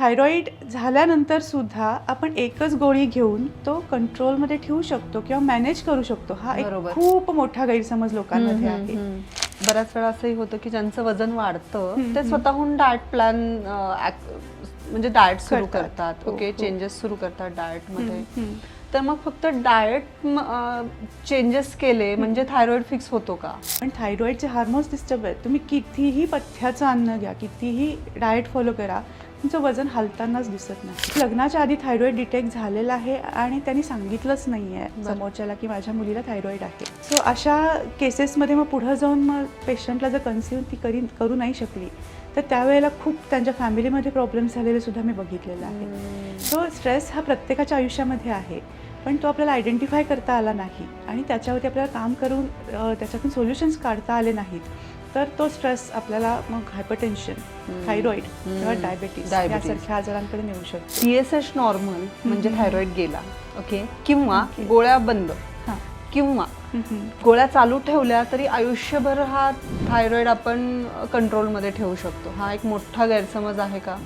Thyroid झाल्यानंतर सुद्धा आपण एकच गोळी घेऊन तो कंट्रोलमध्ये ठेवू शकतो किंवा मॅनेज करू शकतो हा एक बरोबर. खूप मोठा गैरसमज लोकांमध्ये आहे. बऱ्याच वेळा असंही होतं की ज्यांचं वजन वाढतं ते. स्वतःहून डाएट प्लॅन म्हणजे डाएट सुरू करतात. हो, ओके हो. चेंजेस सुरू करतात डाएटमध्ये हम्म, हम्म. तर मग फक्त डाएट चेंजेस केले म्हणजे थायरॉइड फिक्स होतो का पण थायरॉईडचे हार्मोन्स डिस्टर्ब आहेत तुम्ही कितीही पथ्याचं अन्न घ्या कितीही डाएट फॉलो करा तुमचं वजन हलतानाच दिसत नाही. लग्नाच्या आधी थायरॉईड डिटेक्ट झालेला आहे आणि त्यांनी सांगितलंच नाही आहे. समोरच्याला की माझ्या मुलीला थायरॉईड आहे. सो अशा केसेसमध्ये मग पुढं जाऊन मग पेशंटला जर कन्सिव्ह ती करी करू नाही शकली तर त्यावेळेला खूप त्यांच्या फॅमिलीमध्ये प्रॉब्लेम्स झालेले सुद्धा मी बघितलेलं आहे. सो स्ट्रेस हा प्रत्येकाच्या आयुष्यामध्ये आहे पण तो आपल्याला आयडेंटिफाय करता आला नाही आणि त्याच्यावरती आपल्याला काम करून त्याच्यातून सोल्युशन्स काढता आले नाहीत. तर तो स्ट्रेस आपल्याला मग हायपरटेन्शन. थायरॉईड. किंवा डायबेटीस. यासारख्या आजारांकडे नेऊ शकतो सी एस एच नॉर्मल म्हणजे हम्म. थायरॉइड गेला ओके किंवा. गोळ्या बंद किंवा. गोळ्या चालू ठेवल्या तरी आयुष्यभर हा थायरॉइड आपण कंट्रोलमध्ये ठेवू शकतो हा एक मोठा गैरसमज आहे का